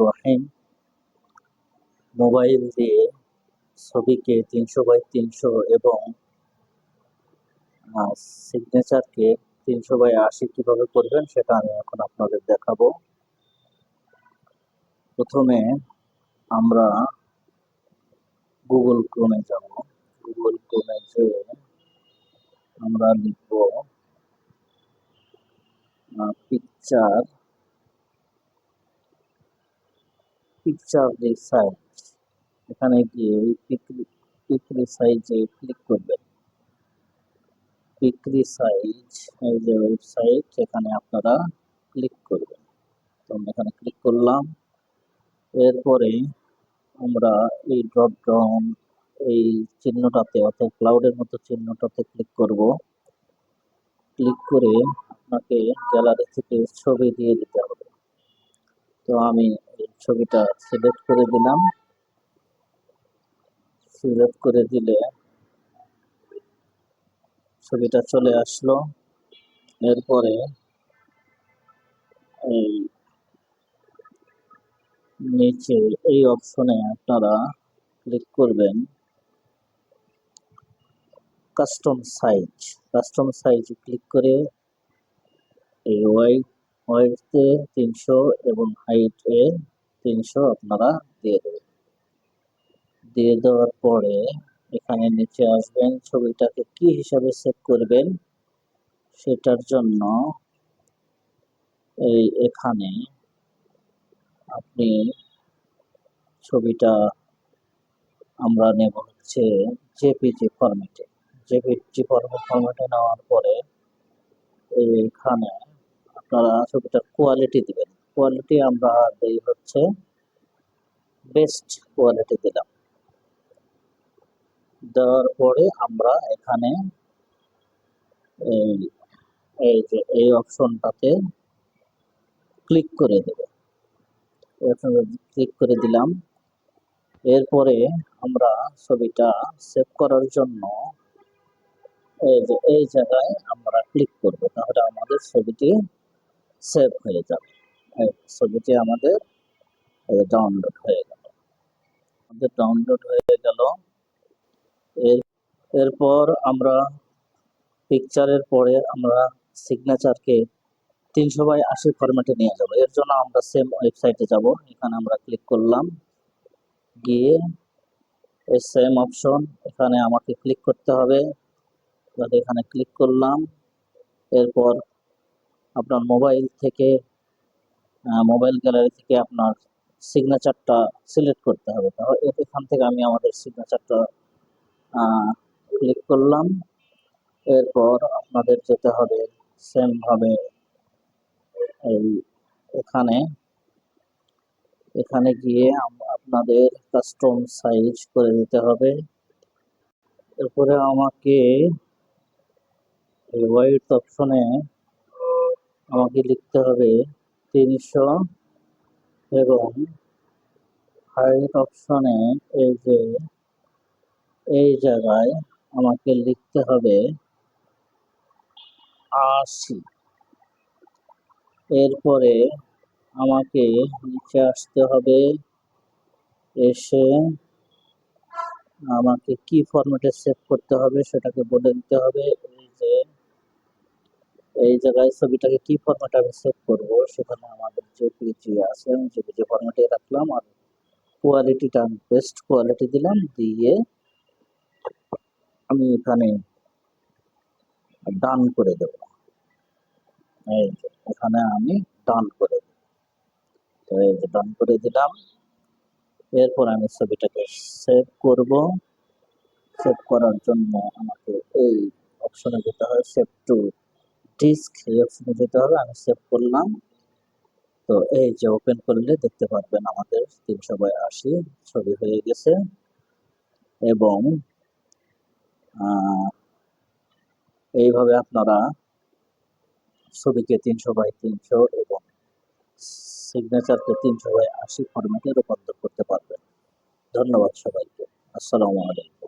রহিম mobile দিয়ে ছবিকে তিনশো বাই তিনশো এবং সিগনেচারকে তিনশো বাই আশি কীভাবে করবেন সেটা আমি এখন আপনাদের দেখাবো। প্রথমে আমরা গুগল ক্রোমে যাব। গুগল ক্রোমে যে আমরা লিখব পিকচার পিকচার যে রিসাইজ এখানে গিয়ে পিক রিসাইজে ক্লিক করবেন। পিক রিসাইজ এই যে ওয়েবসাইট এখানে আপনারা ক্লিক করবেন। তো আমরা এখানে ক্লিক করলাম। এরপরে আমরা এই ড্রপ ডাউন এই চিহ্নটাতে অর্থাৎ ক্লাউডের মতো চিহ্নটাতে ক্লিক করব। ক্লিক করে আপনাকে গ্যালারি থেকে ছবি দিয়ে দিতে হবে। তো আমি ছবিটা সিলেক্ট করে দিলাম। সিলেক্ট করে দিলে ছবিটা চলে আসলো। এরপরে এই নিচে এই অপশনে আপনারা ক্লিক করবেন custom size custom size click করে এই ওয়াইড ওয়াইডতে তিনশো এবং হাইটে তিনশো আপনারা দিয়ে দেবেন। দিয়ে দেওয়ার পরে এখানে নিচে আসবেন, ছবিটাকে কি হিসাবে সেভ করবেন সেটার জন্য এই এখানে আপনি ছবিটা আমরা নেব হচ্ছে জেপিজি ফরম্যাটে জেপিজি ফরম্যাটে নেওয়ার পরে এইখানে আপনারা ছবিটার কোয়ালিটি দিবেন। কোয়ালিটি আমরা দেই হচ্ছে বেস্ট কোয়ালিটি দিলাম। দেওয়ার পরে আমরা এখানে এই এই যে এই অপশনটাতে ক্লিক করে দেব। ক্লিক করে দিলাম। এরপরে আমরা ছবিটা সেভ করার জন্য এই যে, এই জায়গায় আমরা ক্লিক করব। তাহলে আমাদের ছবিটি সেভ হয়ে যাবে। ছবিটি আমাদের ডাউনলোড হয়ে গেল। আমাদের ডাউনলোড হয়ে গেল। এর, এরপর আমরা পিকচারের পরে আমরা সিগনেচারকে তিনশো বাই আশি ফরম্যাটে নিয়ে যাব। এর জন্য আমরা সেম ওয়েবসাইটে যাব। এখানে আমরা ক্লিক করলাম। গিয়ে এই সেম অপশন এখানে আমাকে ক্লিক করতে হবে। এখানে ক্লিক করলাম। এরপর আপনার মোবাইল থেকে মোবাইল গ্যালারি থেকে আপনার সিগনেচারটা সিলেক্ট করতে হবে। তাহলে এখান থেকে আমি আমাদের সিগনেচারটা ক্লিক করলাম। এরপর আপনাদের যেতে হবে সেমভাবে এই এখানে। এখানে গিয়ে আপনাদের কাস্টম সাইজ করে দিতে হবে। এরপরে আমাকে এই হোয়াইট অপশনে আমাকে লিখতে হবে তিনশো এবং হাইট অপশনে এই যে এই জায়গায় আমাকে লিখতে হবে আশি। এরপরে আমাকে নিচে আসতে হবে, এসে আমাকে কি ফরম্যাটে সেভ করতে হবে সেটাকে বলে দিতে হবে, এই যে এই জায়গায় ছবিটাকে কি ফরম্যাটে আমি সেভ করব সেখানে আমাদের যে পিজি আছে, আমি যে পিজি ফরম্যাটে রাখলাম আর কোয়ালিটিটা আমি বেস্ট কোয়ালিটি দিলাম, দিয়ে আমি এখানে ডান করে দেব। এই যে, এখানে আমি ডান করে দেব। তো এই যে ডান করে দিলাম। এরপর আমি ছবিটাকে সেভ করব। সেভ করার জন্য আমাকে এই অপশনে যেতে হয় সেভ টু ডিস্ক এই অপশনে যেতে হবে, আমি সেভ করলাম। তো এই যে ওপেন করলে দেখতে পারবেন আমাদের তিনশো বাই আশি ছবি হয়ে গেছে। এবং এইভাবে আপনারা ছবিকে তিনশো বাই তিনশো এবং সিগনেচারকে তিনশো বাই আশি ফরম্যাটে রূপান্তর করতে পারবেন। ধন্যবাদ সবাইকে। আসসালামু আলাইকুম।